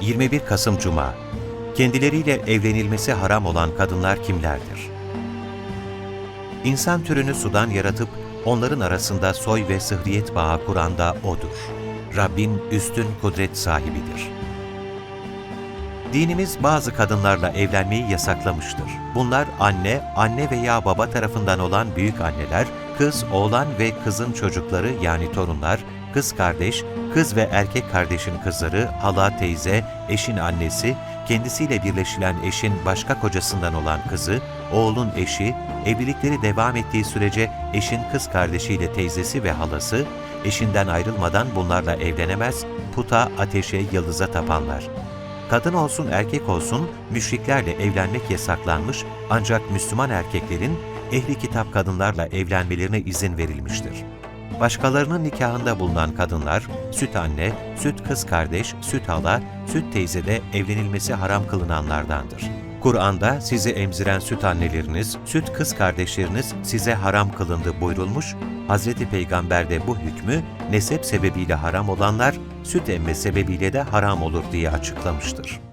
21 Kasım Cuma Kendileriyle evlenilmesi haram olan kadınlar kimlerdir? İnsan türünü sudan yaratıp onların arasında soy ve sıhriyet bağı kuran da O'dur. Rabbin üstün kudret sahibidir. Dinimiz bazı kadınlarla evlenmeyi yasaklamıştır. Bunlar anne, anne veya baba tarafından olan büyük anneler, kız, oğlan ve kızın çocukları yani torunlar, kız kardeş, kız ve erkek kardeşin kızları, hala teyze, eşin annesi, kendisiyle birleşilen eşin başka kocasından olan kızı, oğlun eşi, evlilikleri devam ettiği sürece eşin kız kardeşiyle teyzesi ve halası, eşinden ayrılmadan bunlarla evlenemez, puta, ateşe, yıldıza tapanlar. Kadın olsun erkek olsun müşriklerle evlenmek yasaklanmış ancak Müslüman erkeklerin ehli kitap kadınlarla evlenmelerine izin verilmiştir. Başkalarının nikahında bulunan kadınlar, süt anne, süt kız kardeş, süt hala, süt teyze de evlenilmesi haram kılınanlardandır. Kur'an'da sizi emziren süt anneleriniz, süt kız kardeşleriniz size haram kılındı buyurulmuş, Hz. Peygamber de bu hükmü nesep sebebiyle haram olanlar, süt emme sebebiyle de haram olur diye açıklamıştır.